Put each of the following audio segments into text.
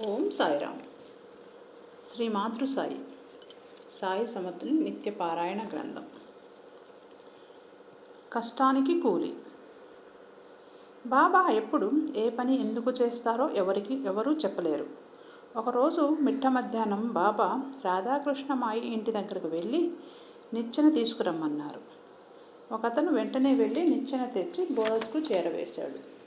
ఓం సాయిరామ్. శ్రీ మాతృ సాయి. సాయి సమతుని నిత్య పారాయణ గ్రంథం. కష్టానికి కూలి. బాబా ఎప్పుడు ఏ పని ఎందుకు చేస్తారో ఎవరికి ఎవరూ చెప్పలేరు. ఒకరోజు మిట్ట మధ్యాహ్నం బాబా రాధాకృష్ణమాయి ఇంటి దగ్గరకు వెళ్ళి నిచ్చెన తీసుకురమ్మన్నారు. ఒకతను వెంటనే వెళ్ళి నిచ్చెన తెచ్చి బోధకు చేరవేశాడు.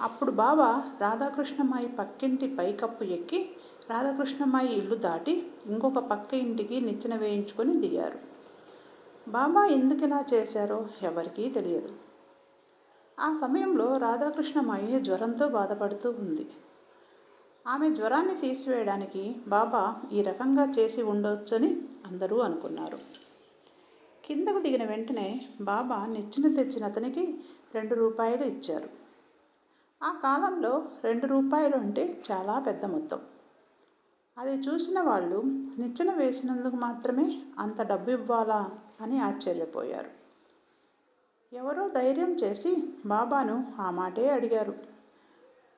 అప్పుడు బాబా రాధాకృష్ణమాయి పక్కింటి పైకప్పు ఎక్కి రాధాకృష్ణమాయి ఇల్లు దాటి ఇంకొక పక్క ఇంటికి నిచ్చెన వేయించుకొని దిగారు. బాబా ఎందుకు ఇలా చేశారో ఎవరికీ తెలియదు. ఆ సమయంలో రాధాకృష్ణమాయి జ్వరంతో బాధపడుతూ ఉంది. ఆమె జ్వరాన్ని తీసివేయడానికి బాబా ఈ రకంగా చేసి ఉండొచ్చని అందరూ అనుకున్నారు. కిందకు దిగిన వెంటనే బాబా నిచ్చెన తెచ్చిన అతనికి రెండు రూపాయలు ఇచ్చారు. ఆ కాలంలో రెండు రూపాయలు అంటే చాలా పెద్ద మొత్తం. అది చూసిన వాళ్ళు నిచ్చెన వేసినందుకు మాత్రమే అంత డబ్బు ఇవ్వాలా అని ఆశ్చర్యపోయారు. ఎవరో ధైర్యం చేసి బాబాను ఆ మాటే అడిగారు.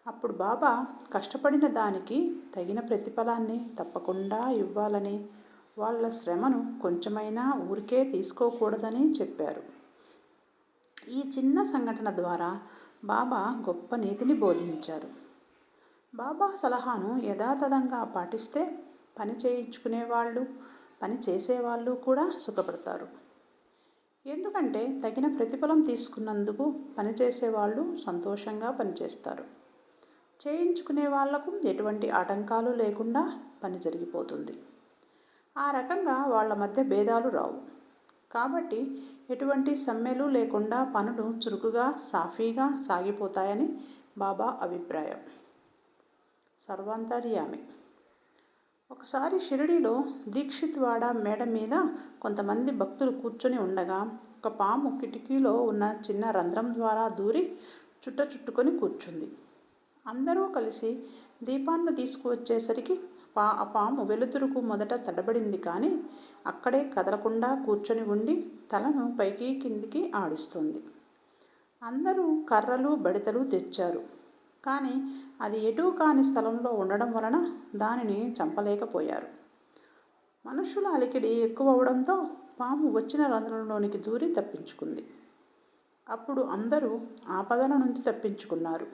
అప్పుడు బాబా కష్టపడిన దానికి తగిన ప్రతిఫలాన్ని తప్పకుండా ఇవ్వాలని వాళ్ళ శ్రమను కొంచెమైనా ఊరికే తీసుకోకూడదని చెప్పారు. ఈ చిన్న సంఘటన ద్వారా బాబా గొప్ప నీతిని బోధించారు. బాబా సలహాను యథాతథంగా పాటిస్తే పని చేయించుకునే వాళ్ళు పని చేసేవాళ్ళు కూడా సుఖపడతారు. ఎందుకంటే తగిన ప్రతిఫలం తీసుకున్నందుకు పనిచేసేవాళ్ళు సంతోషంగా పనిచేస్తారు. చేయించుకునే వాళ్ళకు ఎటువంటి ఆటంకాలు లేకుండా పని జరిగిపోతుంది. ఆ రకంగా వాళ్ళ మధ్య భేదాలు రావు. కాబట్టి ఎటువంటి సమ్మెలు లేకుండా పనులు చురుకుగా సాఫీగా సాగిపోతాయని బాబా అభిప్రాయం. సర్వాంతర్యామి. ఒకసారి షిరిడీలో దీక్షిత్వాడ మేడ మీద కొంతమంది భక్తులు కూర్చొని ఉండగా ఒక పాము కిటికీలో ఉన్న చిన్న రంధ్రం ద్వారా దూరి చుట్ట చుట్టుకొని కూర్చుంది. అందరూ కలిసి దీపాన్ని తీసుకువచ్చేసరికి పా ఆ పాము వెలుతురుకు మొదట తడబడింది కానీ అక్కడే కదలకుండా కూర్చొని ఉండి తలను పైకి కిందికి ఆడిస్తుంది. అందరూ కర్రలు బడితలు తెచ్చారు. కానీ అది ఎటూ కాని స్థలంలో ఉండడం వలన దానిని చంపలేకపోయారు. మనుషుల అలికిడి ఎక్కువ అవడంతో పాము వచ్చిన రంధ్రంలోనికి దూరి తప్పించుకుంది. అప్పుడు అందరూ ఆపదల నుంచి తప్పించుకున్నారు.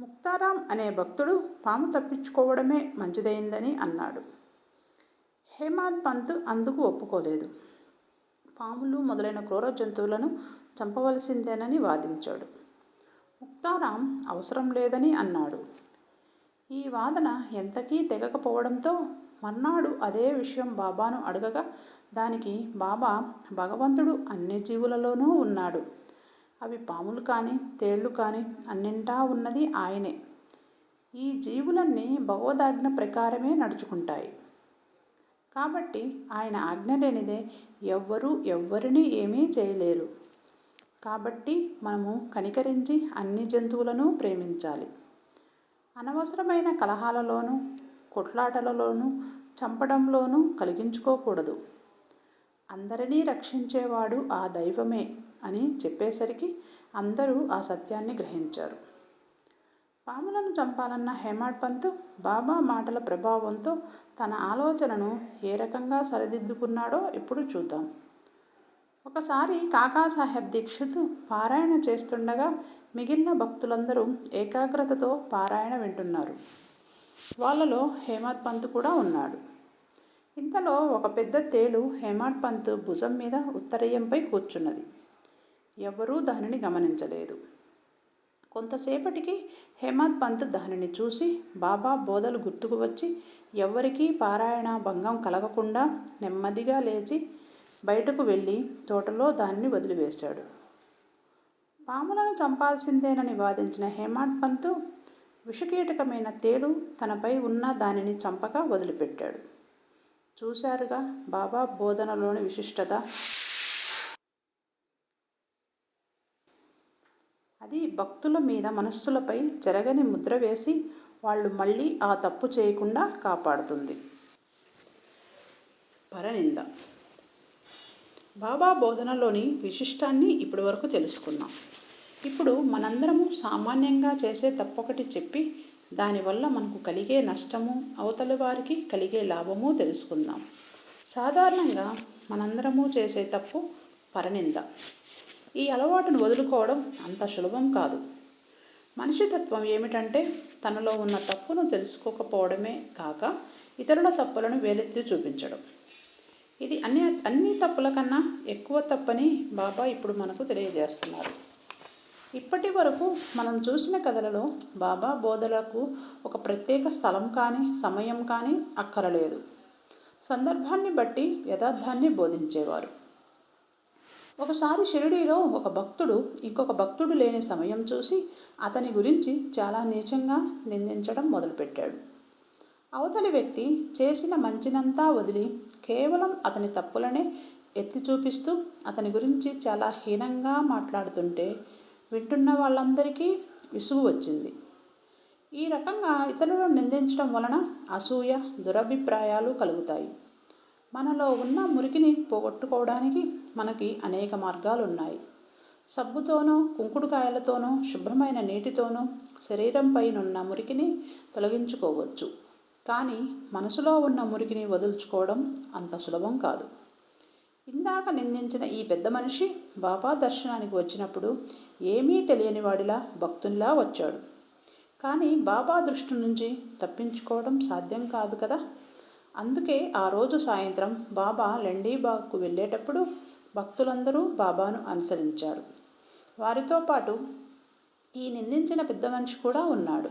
ముక్తారాం అనే భక్తుడు పాము తప్పించుకోవడమే మంచిదైందని అన్నాడు. హేమాద్ పంత్ అందుకు ఒప్పుకోలేదు. పాములు మొదలైన క్రూర జంతువులను చంపవలసిందేనని వాదించాడు. ముక్తారాం అవసరం లేదని అన్నాడు. ఈ వాదన ఎంతకీ తెగకపోవడంతో మర్నాడు అదే విషయం బాబాను అడగగా దానికి బాబా భగవంతుడు అన్ని జీవులలోనూ ఉన్నాడు. అవి పాములు కానీ తేళ్ళు కానీ అన్నింటా ఉన్నది ఆయనే. ఈ జీవులన్నీ భగవదాజ్ఞ ప్రకారమే నడుచుకుంటాయి. కాబట్టి ఆయన ఆజ్ఞ లేనిదే ఎవ్వరూ ఎవ్వరిని ఏమీ చేయలేరు. కాబట్టి మనము కనికరించి అన్ని జంతువులను ప్రేమించాలి. అనవసరమైన కలహాలలోనూ కొట్లాటలలోనూ చంపడంలోనూ కలిగించుకోకూడదు. అందరినీ రక్షించేవాడు ఆ దైవమే అని చెప్పేసరికి అందరూ ఆ సత్యాన్ని గ్రహించారు. పాములను చంపాలన్న హేమాడ్ పంత్ బాబా మాటల ప్రభావంతో తన ఆలోచనను ఏ రకంగా సరిదిద్దుకున్నాడో ఇప్పుడు చూద్దాం. ఒకసారి కాకాసాహెబ్ దీక్షిత్ పారాయణ చేస్తుండగా మిగిలిన భక్తులందరూ ఏకాగ్రతతో పారాయణ వింటున్నారు. వాళ్ళలో హేమద్ పంత్ కూడా ఉన్నాడు. ఇంతలో ఒక పెద్ద తేలు హేమాడ్ పంత్ భుజం మీద ఉత్తరయంపై కూర్చున్నది. ఎవరూ దానిని గమనించలేదు. కొంతసేపటికి హేమద్ పంత్ దానిని చూసి బాబా బోధలు గుర్తుకు వచ్చి ఎవ్వరికీ పారాయణ భంగం కలగకుండా నెమ్మదిగా లేచి బయటకు వెళ్ళి తోటలో దానిని వదిలివేశాడు. పాములను చంపాల్సిందేనని వాదించిన హేమాడ్ పంత్ విషకీటకమైన తేలు తనపై ఉన్న దానిని చంపక వదిలిపెట్టాడు. చూశారుగా బాబా బోధనలోని విశిష్టత అది భక్తుల మీద మనస్సులపై చెరగని ముద్ర వేసి వాళ్ళు మళ్ళీ ఆ తప్పు చేయకుండా కాపాడుతుంది. పరనింద. బాబా బోధనలోని విశిష్టాన్ని ఇప్పటి వరకు తెలుసుకున్నాం. ఇప్పుడు మనందరము సామాన్యంగా చేసే తప్పొకటి చెప్పి దానివల్ల మనకు కలిగే నష్టము అవతలి వారికి కలిగే లాభము తెలుసుకుందాం. సాధారణంగా మనందరము చేసే తప్పు పరనింద. ఈ అలవాటును వదులుకోవడం అంత సులభం కాదు. మనిషి తత్వం ఏమిటంటే తనలో ఉన్న తప్పును తెలుసుకోకపోవడమే కాక ఇతరుల తప్పులను వేలెత్తి చూపించడం. ఇది అన్ని అన్ని తప్పుల కన్నా ఎక్కువ తప్పని బాబా ఇప్పుడు మనకు తెలియజేస్తున్నారు. ఇప్పటి వరకు మనం చూసిన కథలలో బాబా బోధలకు ఒక ప్రత్యేక స్థలం కానీ సమయం కానీ అక్కరలేదు. సందర్భాన్ని బట్టి యథార్థాన్ని బోధించేవారు. ఒకసారి షిరిడీలో ఒక భక్తుడు ఇంకొక భక్తుడు లేని సమయం చూసి అతని గురించి చాలా నీచంగా నిందించడం మొదలుపెట్టాడు. అవతలి వ్యక్తి చేసిన మంచినంతా వదిలి కేవలం అతని తప్పులనే ఎత్తి చూపిస్తూ అతని గురించి చాలా హీనంగా మాట్లాడుతుంటే వింటున్న వాళ్ళందరికీ విసుగు వచ్చింది. ఈ రకంగా ఇతరులను నిందించడం వలన అసూయ దురభిప్రాయాలు కలుగుతాయి. మనలో ఉన్న మురికిని పోగొట్టుకోవడానికి మనకి అనేక మార్గాలు ఉన్నాయి సబ్బుతోనో కుంకుడుకాయలతోనో శుభ్రమైన నీటితోనో శరీరంపైనున్న మురికిని తొలగించుకోవచ్చు. కానీ మనసులో ఉన్న మురికిని వదులుచుకోవడం అంత సులభం కాదు. ఇందాక నిందించిన ఈ పెద్ద మనిషి బాబా దర్శనానికి వచ్చినప్పుడు ఏమీ తెలియని వాడిలా భక్తునిలా వచ్చాడు. కానీ బాబా దృష్టి నుంచి తప్పించుకోవడం సాధ్యం కాదు కదా? అందుకే ఆ రోజు సాయంత్రం బాబా లెండీబాగ్కు వెళ్ళేటప్పుడు భక్తులందరూ బాబాను అనుసరించారు. వారితో పాటు ఈ నిందించిన పెద్ద మనిషి కూడా ఉన్నాడు.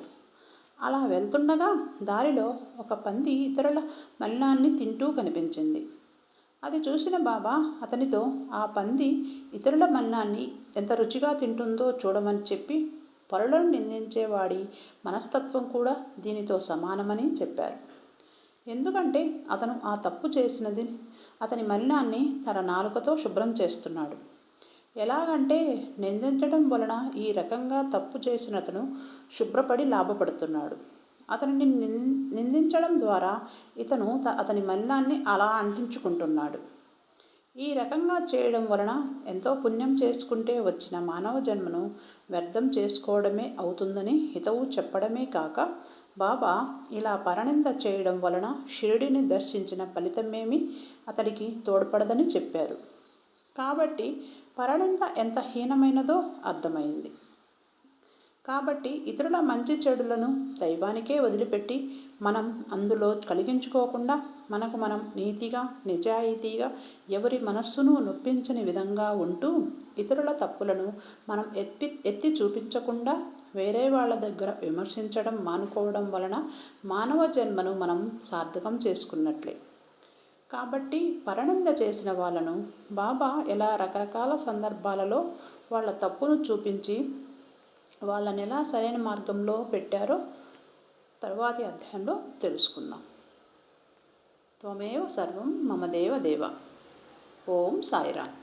అలా వెళ్తుండగా దారిలో ఒక పంది ఇతరుల మలినాన్ని తింటూ కనిపించింది. అది చూసిన బాబా అతనితో ఆ పంది ఇతరుల మలినాన్ని ఎంత రుచిగా తింటుందో చూడమని చెప్పి పరులను నిందించేవాడి మనస్తత్వం కూడా దీనితో సమానమని చెప్పారు. ఎందుకంటే అతను ఆ తప్పు చేసినది అతని మలినాన్ని తన నాలుకతో శుభ్రం చేస్తున్నాడు. ఎలాగంటే నిందించడం వలన ఈ రకంగా తప్పు చేసిన అతను శుభ్రపడి లాభపడుతున్నాడు. అతనిని నిందించడం ద్వారా ఇతను అతని మలినాన్ని అలా అంటించుకుంటున్నాడు. ఈ రకంగా చేయడం వలన ఎంతో పుణ్యం చేసుకుంటే వచ్చిన మానవ జన్మను వ్యర్థం చేసుకోవడమే అవుతుందని హితవు చెప్పడమే కాక బాబా ఇలా పరనింద చేయడం వలన షిరిడిని దర్శించిన ఫలితమేమి అతడికి తోడ్పడదని చెప్పారు. కాబట్టి పరనింద ఎంత హీనమైనదో అర్థమైంది. కాబట్టి ఇతరుల మంచి చెడులను దైవానికే వదిలిపెట్టి మనం అందులో కలిగించుకోకుండా మనకు మనం నీతిగా నిజాయితీగా ఎవరి మనస్సును నొప్పించని విధంగా ఉంటూ ఇతరుల తప్పులను మనం ఎత్తి ఎత్తి చూపించకుండా వేరే వాళ్ళ దగ్గర విమర్శించడం మానుకోవడం వలన మానవ జన్మను మనం సార్థకం చేసుకున్నట్లే. కాబట్టి పరనింద చేసిన వాళ్ళను బాబా ఎలా రకరకాల సందర్భాలలో వాళ్ళ తప్పును చూపించి వాళ్ళని ఎలా సరైన మార్గంలో పెట్టారో తరువాతి అధ్యాయంలో తెలుసుకుందాం. त्वमेव सर्वं मम देव ओम सायिराम्